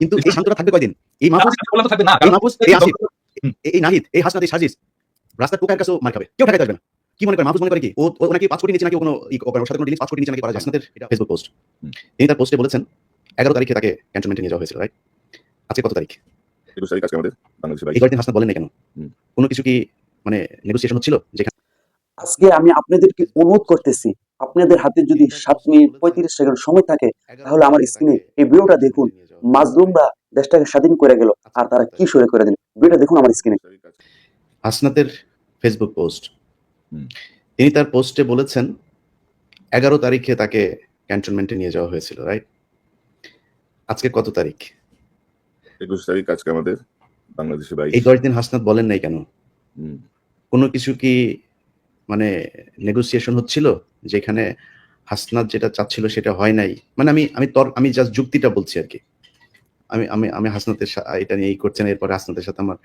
কিন্তু এই শান্তটা থাকবে কয়দিন? এই মাহফুজ বললাম তো থাকবে না এই মাহফুজ এই আসিফ। এই- নাহিদ এই হাসনাত এই সাজিস। রাস্তার টোকার কাছেও মার খাবে। কেউ ঠেকাতে আসবে না। কি মনে করে মাহফুজ মনে করে কি? ও ও নাকি পাঁচ কোটি নিচে নাকি কোনো ই- ও সাথে কোনো ডিলিংস পাঁচ কোটি নিচে নাকি করা যায়? হাসনাতের এটা ফেসবুক পোস্ট। তিনি তার পোস্টে বলেছেন এগারো তারিখে তাকে ক্যান্টনমেন্টে নিয়ে যাওয়া হয়েছিল রাইট আজকে কত তারিখ? একুশ তারিখ আজকে আমাদের এই কয়েকদিন বলেন না কেন? কোনো কিছু কি মানে নেগোসিয়েশন হচ্ছিল? যেখানে আজকে আমি আপনাদেরকে অনুরোধ করতেছি আপনাদের হাতে যদি সাত মিনিট পঁয়ত্রিশ সেকেন্ড সময় থাকে তাহলে আমার স্ক্রিনে এই ভিডিওটা দেখুন। মাজলুমরা দেশটাকে স্বাধীন করে গেল। আর তারা কি সরে করে দিল? ভিডিওটা দেখুন আমার স্ক্রিনে হাসনাতের ফেসবুক পোস্ট হুম। তিনি তার পোস্টে বলেছেন এগারো তারিখে তাকে ক্যান্টনমেন্টে নিয়ে যাওয়া হয়েছিল রাইট আজকে কত তারিখ? একুশ তারিখ আজকে আমাদের বাংলাদেশের বাইশ। এই দশ দিন হাসনাত বলেন নাই কেন? হুম। কোনো কিছু কি মানে নেগোসিয়েশন হচ্ছিল? যেখানে হাসনাত যেটা চাচ্ছিল সেটা হয় নাই? মানে আমি আমি তর আমি জাস্ট যুক্তিটা বলছি আর কি। আমি আমি আমি হাসনাতের এটা নিয়ে এই করছেন এরপরে হাসনাতের সাথে আমার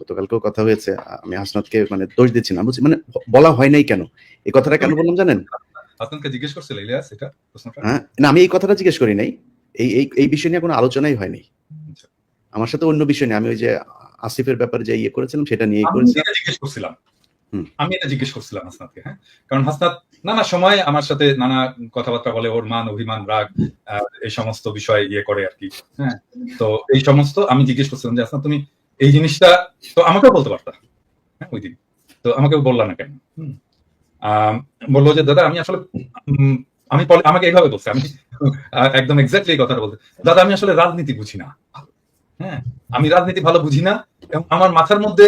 গতকালকেও কথা হয়েছে। আমি হাসনাতকে মানে দোষ দিচ্ছি না বলছি মানে বলা হয় নাই কেন? এই কথাটা কেন বললাম জানেন? জিজ্ঞেস করছিল ইলিয়াস এটা প্রশ্নটা? হ্যাঁ। না আমি এই কথাটা জিজ্ঞেস করি নাই। এই এই এই বিষয় নিয়ে কোনো আলোচনাই হয়নি আচ্ছা। আমার সাথে অন্য বিষয় নিয়ে আমি ওই যে আসিফের ব্যাপারে যে ইয়ে করেছিলাম সেটা নিয়ে করছিলাম। আমি এটা জিজ্ঞেস করছিলাম হাসনাতকে হ্যাঁ? কারণ হাসনাত নানা সময় আমার সাথে নানা কথাবার্তা বলে, ওর মান, অভিমান, রাগ এই সমস্ত বিষয় ইয়ে করে আর কি হ্যাঁ? তো এই সমস্ত আমি জিজ্ঞেস করছিলাম যে, হাসনাত, তুমি এই জিনিসটা, তো আমাকেও বলতে পারতা হ্যাঁ ওই দিন। তো আমাকে বললা না কেন? বলল যে, দাদা, আমি আসলে আমি আমাকে এইভাবে বলছে, আমি একদম এক্স্যাক্টলি এই কথাটা বলতে, দাদা, আমি আসলে রাজনীতি বুঝি না হ্যাঁ? আমি রাজনীতি ভালো বুঝি না, এবং আমার মাথার মধ্যে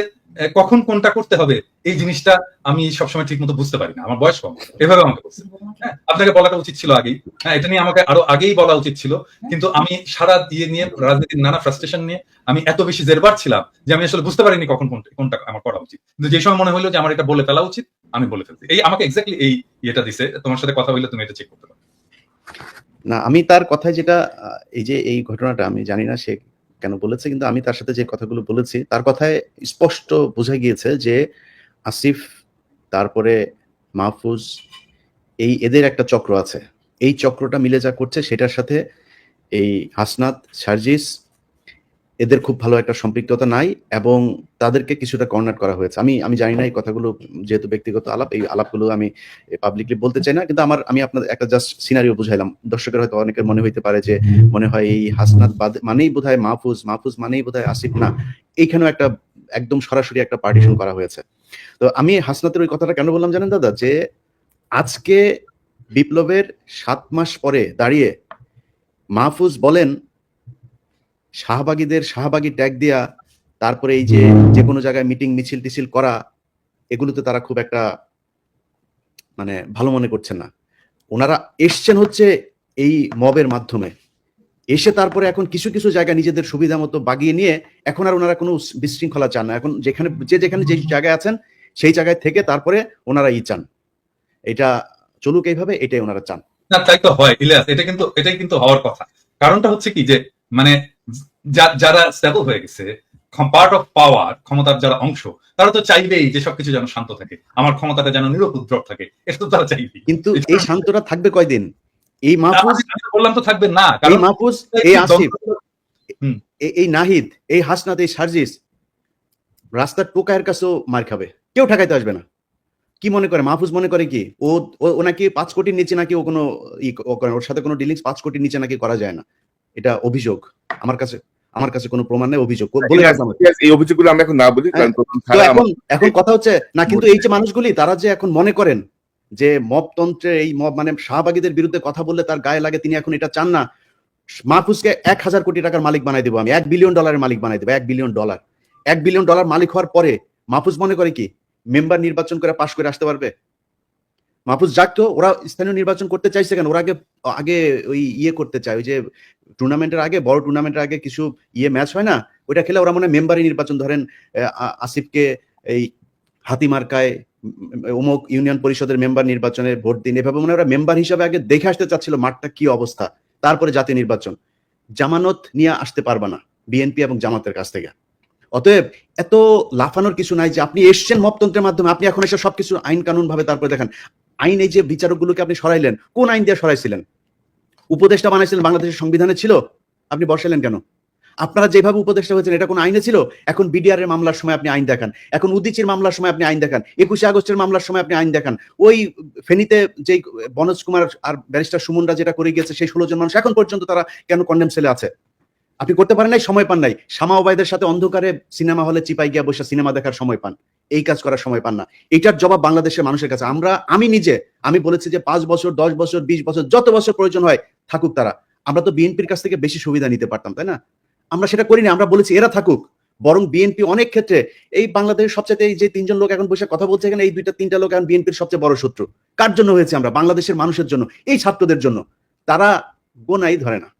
কখন কোনটা করতে হবে, এই জিনিসটা আমি সবসময় ঠিক মতো বুঝতে পারি না। আমার বয়স কম। এভাবে আমাকে বলছে। হ্যাঁ আপনাকে বলাটা উচিত ছিল আগেই। হ্যাঁ এটা নিয়ে আমাকে আরও আগেই বলা উচিত ছিল। কিন্তু আমি সারা দিয়ে নিয়ে, রাজনীতির নানা ফ্রাস্ট্রেশন নিয়ে আমি এত বেশি জেরবার ছিলাম যে আমি আসলে বুঝতে পারিনি কখন কোনটা কোনটা আমার করা উচিত। কিন্তু যে সময় মনে হলো যে আমার এটা বলে ফেলা উচিত, আমি বলে ফেলছি। এই আমাকে এক্স্যাক্টলি এই ইয়েটা দিছে। তোমার সাথে কথা হইলে তুমি এটা চেক করতে পারো। না, আমি তার কথায় যেটা এই যে এই ঘটনাটা আমি জানি না সে কেন বলেছে, কিন্তু আমি তার সাথে যে কথাগুলো বলেছি, তার কথায় স্পষ্ট বোঝা গিয়েছে যে আসিফ, তারপরে মাহফুজ, এই এদের একটা চক্র আছে। এই চক্রটা মিলে যা করছে, সেটার সাথে এই হাসনাত, সার্জিস এদের খুব ভালো একটা সম্পৃক্ততা নাই এবং তাদেরকে কিছুটা কর্নার করা হয়েছে। আমি আমি জানি না এই কথাগুলো যেহেতু ব্যক্তিগত আলাপ, এই আলাপগুলো আমি পাবলিকলি বলতে চাই না, কিন্তু আমার, আমি আপনাদের একটা জাস্ট সিনারিও বুঝাইলাম। দর্শকের হয়তো অনেকের মনে হইতে পারে যে, মনে হয় এই হাসনাত বাদ, মানেই বোধহয় মাহফুজ মাহফুজ মানেই বোধহয় আসিফ না। এইখানেও একটা একদম সরাসরি একটা পার্টিশন করা হয়েছে। তো আমি হাসনাতের ওই কথাটা কেন বললাম জানেন দাদা? যে আজকে বিপ্লবের সাত মাস পরে দাঁড়িয়ে মাহফুজ বলেন শাহবাগীদের শাহবাগী ট্যাগ দিয়া তারপরে এই যে যে কোনো জায়গায় মিটিং মিছিল টিছিল করা, এগুলোতে তারা খুব একটা মানে ভালো মনে করছেন না। ওনারা এসছেন হচ্ছে এই মবের মাধ্যমে। এসে তারপরে এখন কিছু কিছু জায়গা নিজেদের সুবিধা মতো বাগিয়ে নিয়ে এখন আর ওনারা কোনো বিশৃঙ্খলা চান না। এখন যেখানে যে যেখানে যে জায়গায় আছেন সেই জায়গায় থেকে তারপরে ওনারা ই চান। এটা চলুক এইভাবে, এটাই ওনারা চান। না, তাই তো হয়, ইলিয়াস, এটা কিন্তু, এটাই কিন্তু হওয়ার কথা। কারণটা হচ্ছে কি যে মানে যারা স্টেবল হয়ে গেছে পার্ট অফ পাওয়ার ক্ষমতার যারা অংশ তারা তো চাইবেই যে সবকিছু যেন শান্ত থাকে। আমার ক্ষমতাটা যেন নিরুপদ্রব থাকে এটা তো তারা চাইবেই। কিন্তু এই শান্তটা থাকবে কয়দিন? এই মাহফুজ বললাম তো থাকবে না এই মাহফুজ এই আসিফ হুম। এই নাহিদ এই হাসনাত এই সার্জিস রাস্তার টোকায়ের কাছেও মার খাবে। কেউ ঠেকাইতে আসবে না। কি মনে করে? মাহফুজ মনে করে কি? ও নাকি পাঁচ কোটির নিচে নাকি ও কোনো ওর সাথে কোনো ডিলিংস পাঁচ কোটির নিচে নাকি করা যায় না। এটা অভিযোগ। আমার কাছে আমার কাছে কোনো প্রমাণ নেই অভিযোগ। বলে এই অভিযোগগুলো আমরা এখন না বলি কারণ ছাড়া এখন এখন কথা হচ্ছে না কিন্তু এই যে মানুষগুলি তারা যে এখন মনে করেন যে মবতন্ত্রে এই মব মানে শাহবাগীদের বিরুদ্ধে কথা বললে তার গায়ে লাগে তিনি এখন এটা চান না। মাহফুজকে এক হাজার কোটি টাকার মালিক বানাই দেবো আমি এক বিলিয়ন ডলারের মালিক বানাই দেবো এক বিলিয়ন ডলার। এক বিলিয়ন ডলার মালিক হওয়ার পরে মাহফুজ মনে করে কি মেম্বার নির্বাচন করে পাশ করে আসতে পারবে? মাহফুজ, যাক তো, ওরা স্থানীয় নির্বাচন করতে চাইছে কেন? ওরা আগে আগে ওই ইয়ে করতে চায়, ওই যে টুর্নামেন্টের আগে, বড় টুর্নামেন্টের আগে কিছু ইয়ে ম্যাচ হয় না? ওইটা খেলে ওরা মনে হয় মেম্বারই নির্বাচন, ধরেন আসিফকে এই হাতিমার্কায় অমুক ইউনিয়ন পরিষদের মেম্বার নির্বাচনে ভোট দিন, এভাবে মনে ওরা মেম্বার হিসাবে আগে দেখে আসতে চাচ্ছিল মাঠটা কি অবস্থা, তারপরে জাতীয় নির্বাচন। জামানত নিয়ে আসতে পারবে না বিএনপি এবং জামাতের কাছ থেকে। অতএব এত লাফানোর কিছু নাই যে আপনি এসছেন মপতন্ত্রের মাধ্যমে, আপনি এখন এসে সবকিছু আইন কানুন ভাবে তারপরে দেখেন। আইন এই যে বিচারকগুলোকে আপনি সরাইলেন, কোন আইন দিয়ে সরাইছিলেন? উপদেষ্টা বানাইছিলেন, বাংলাদেশের সংবিধানে ছিল? আপনি বসাইলেন কেন? আপনারা যেভাবে উপদেষ্টা হয়েছেন, এটা কোনো আইনে ছিল? এখন বিডিআর এর মামলার সময় আপনি আইন দেখান। এখন উদিচির মামলার সময় আপনি আইন দেখান। একুশে আগস্টের মামলার সময় আপনি আইন দেখান। ওই ফেনীতে যে বনজ কুমার আর ব্যারিস্টার সুমনরা যেটা করে গিয়েছে, সেই ষোলো জন মানুষ এখন পর্যন্ত তারা কেন কন্ডেম সেলে আছে? আপনি করতে পারেন নাই, সময় পান নাই। শামা ওবায়দের সাথে অন্ধকারে সিনেমা হলে চিপাই গিয়া বসে সিনেমা দেখার সময় পান। এই কাজ করার সময় পান না। এটার জবাব বাংলাদেশের মানুষের কাছে। আমরা, আমি নিজে, আমি বলেছি যে পাঁচ বছর, দশ বছর, বিশ বছর, যত বছর প্রয়োজন হয়, থাকুক তারা। আমরা তো বিএনপির কাছ থেকে বেশি সুবিধা নিতে পারতাম, তাই না? আমরা সেটা করিনি, আমরা বলেছি এরা থাকুক। বরং বিএনপি অনেক ক্ষেত্রে, এই বাংলাদেশের সবচেয়ে এই যে তিনজন লোক এখন বসে কথা বলছে এখানে, এই দুইটা, তিনটা লোক এখন বিএনপির সবচেয়ে বড় শত্রু। কার জন্য হয়েছে আমরা? বাংলাদেশের মানুষের জন্য, এই ছাত্রদের জন্য। তারা গোনাই ধরে না।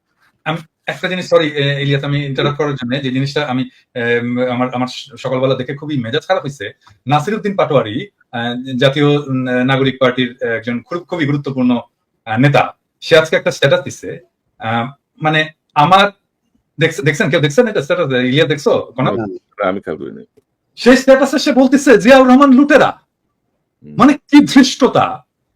একটা জিনিস সরি ইলিয়াস আমি ইন্টারাপ্ট করার জন্য যে জিনিসটা আমি আমার আমার সকালবেলা দেখে খুবই মেজাজ খারাপ হয়েছে নাসিরউদ্দিন পাটোয়ারি জাতীয় নাগরিক পার্টির একজন খুব- খুবই গুরুত্বপূর্ণ নেতা সে আজকে একটা স্ট্যাটাস দিচ্ছে মানে আমার দেখছ- দেখছেন কেউ দেখছেন এটা স্ট্যাটাস ইলিয়া দেখছ? কোন? আমি খেয়াল করিনি সেই স্ট্যাটাসে সে বলতেছে জিয়াউর রহমান লুটেরা। মানে কি ধৃষ্টতা?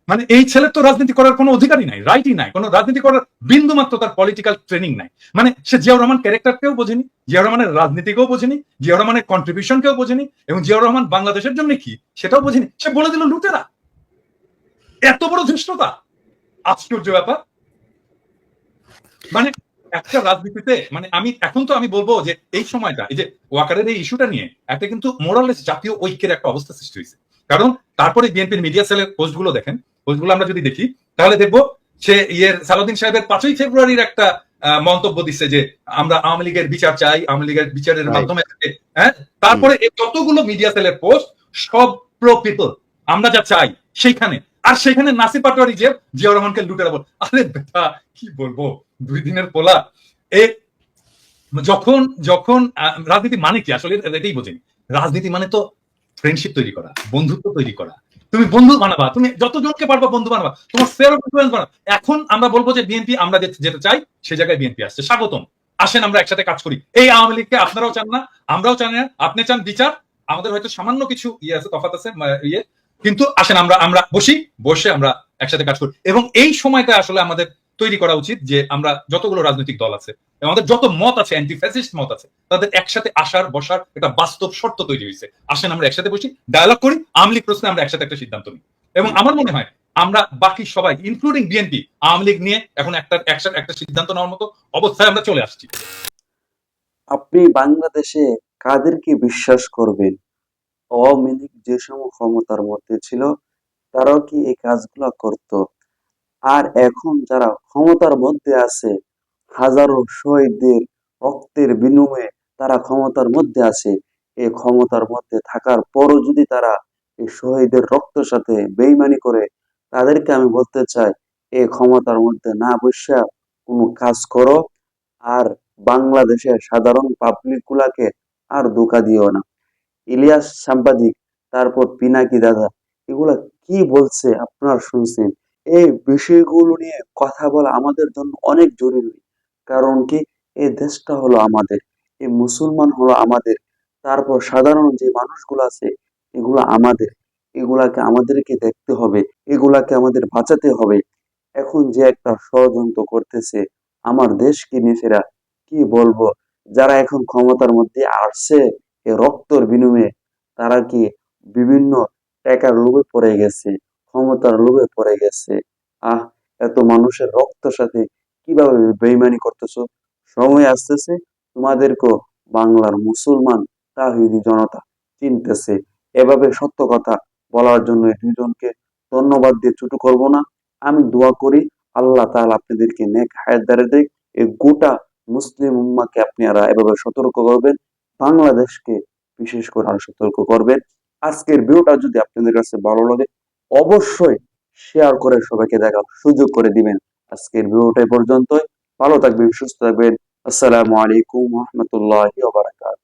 মানে এই ছেলের তো রাজনীতি করার কোনো অধিকারই নাই রাইটই নাই, কোনো রাজনীতি করার বিন্দু মাত্র তার পলিটিক্যাল ট্রেনিং নাই। মানে সে জিয়াউর রহমান ক্যারেক্টারকেও বোঝেনি, জিয়াউর রহমানের রাজনীতিকেও বোঝেনি, জিয়াউর রহমানের কন্ট্রিবিউশনকেও বোঝেনি, এবং জিয়াউর রহমান বাংলাদেশের জন্য কি সেটাও বোঝেনি। সে বলে দিল, লুটেরা, এত বড় ধৃষ্টতা, আশ্চর্য ব্যাপার। মানে একটা রাজনীতিতে মানে আমি, এখন তো আমি বলব যে এই সময়টা, এই যে ওয়াকারের এই ইস্যুটা নিয়ে একটা কিন্তু মোরালেস জাতীয় ঐক্যের একটা অবস্থা সৃষ্টি হয়েছে। কারণ তারপরে বিএনপির মিডিয়া সেলের পোস্টগুলো দেখেন পোস্টগুলো আমরা যদি দেখি তাহলে দেখব সে ইয়ের সালাউদ্দিন সাহেবের পাঁচই ফেব্রুয়ারির একটা মন্তব্য দিচ্ছে যে আমরা আওয়ামী লীগের বিচার চাই আওয়ামী লীগের বিচারের মাধ্যমে হ্যাঁ? তারপরে যতগুলো মিডিয়া সেলের পোস্ট সব প্রো পিপল আমরা যা চাই সেইখানে। আর সেখানে নাসির পাটোয়ারি যে জিয়াউর রহমানকে লুটেরা বল আরে বেটা কি বলব? দুই দিনের পোলা। এ যখন যখন রাজনীতি মানে কি? আসলে এটাই বোঝেনি। রাজনীতি মানে তো ফ্রেন্ডশিপ তৈরি করা, বন্ধুত্ব তৈরি করা। তুমি বন্ধু বানাবা, তুমি যতজনকে পারবা বন্ধু বানাবা, তোমার ফেয়ার ইনফ্লুয়েন্স বানাবা এখন আমরা বলব যে বিএনপি আমরা যে- যেটা চাই সেই জায়গায় বিএনপি আসছে। স্বাগতম। আসেন আমরা একসাথে কাজ করি। এই আওয়ামী লীগকে আপনারাও চান না, আমরাও চান না, আপনি চান বিচার। আমাদের হয়তো সামান্য কিছু ইয়ে আছে, তফাৎ আছে ইয়ে। কিন্তু আসেন আমরা আমরা বসি, বসে আমরা একসাথে কাজ করি। এবং এই সময়টা আসলে আমাদের তৈরি করা উচিত যে আমরা যতগুলো রাজনৈতিক দল আছে, আমাদের যত মত আছে অ্যান্টি ফ্যাসিস্ট মত আছে, তাদের একসাথে আসার, বসার একটা বাস্তব শর্ত তৈরি হয়েছে। আসেন আমরা একসাথে বসি ডায়ালগ করি, আওয়ামী লীগ প্রশ্নে আমরা একসাথে একটা সিদ্ধান্ত নিই। এবং আমার মনে হয় আমরা বাকি সবাই ইনক্লুডিং বিএনপি আওয়ামী লীগ নিয়ে এখন একটা, একসাথে একটা সিদ্ধান্ত নেওয়ার মতো অবস্থায় আমরা চলে আসছি। আপনি বাংলাদেশে কাদেরকে বিশ্বাস করবেন? আওয়ামী লীগ যে সময় ক্ষমতার মধ্যে ছিল, তারাও কি এই কাজগুলো করত? আর এখন যারা ক্ষমতার মধ্যে আছে, হাজারো শহীদদের রক্তের বিনিময়ে তারা ক্ষমতার মধ্যে আছে। এই ক্ষমতার মধ্যে থাকার পরও যদি তারা এই শহীদের রক্তের সাথে বেইমানি করে, তাদেরকে আমি বলতে চাই, এই ক্ষমতার মধ্যে না বসে কোনো কাজ করো। আর বাংলাদেশের সাধারণ পাবলিক গুলাকে আর ধোকা দিও না। ইলিয়াস সাংবাদিক, তারপর পিনাকি দাদা, এগুলা কি বলছে আপনারা শুনছেন? এই বিষয়গুলো নিয়ে কথা বলা আমাদের জন্য অনেক জরুরি। কারণ কি? এই দেশটা হলো আমাদের, এই মুসলমান হলো আমাদের। তারপর সাধারণ যে মানুষগুলো আছে, এগুলো আমাদের। এগুলাকে আমাদেরকে দেখতে হবে, এগুলাকে আমাদের বাঁচাতে হবে। এখন যে একটা ষড়যন্ত্র করতেছে, আমার দেশকে নিজেরা কি বলব? যারা এখন ক্ষমতার মধ্যে আসছে, এই রক্তর বিনিময়ে তারা কি বিভিন্ন টাকার লোভে পড়ে গেছে? ক্ষমতার লোভে পড়ে গেছে। আহ, এত মানুষের রক্তের সাথে কীভাবে বেইমানি করতেছ? সময় আসতেছে, তোমাদেরকেও বাংলার মুসলমান তাহিদি জনতা চিনতেছে। এভাবে সত্য কথা বলার জন্য এই দুইজনকে ধন্যবাদ দিয়ে ছুটু করব না। আমি দোয়া করি, আল্লাহ তাআলা আপনাদেরকে নেক হায়াত দারে দেখ এই গোটা মুসলিম উম্মাকে আপনারা এভাবে সতর্ক করবেন, বাংলাদেশকে বিশেষ করে আরও সতর্ক করবেন। আজকের ভিডিওটা যদি আপনাদের কাছে ভালো লাগে অবশ্যই শেয়ার করে সবাইকে দেখার সুযোগ করে দিবেন। আজকের ভিডিওটা পর্যন্তই। ভালো থাকবেন, সুস্থ থাকবেন। আসসালামু আলাইকুম রহমতুল্লাহ বারাকাত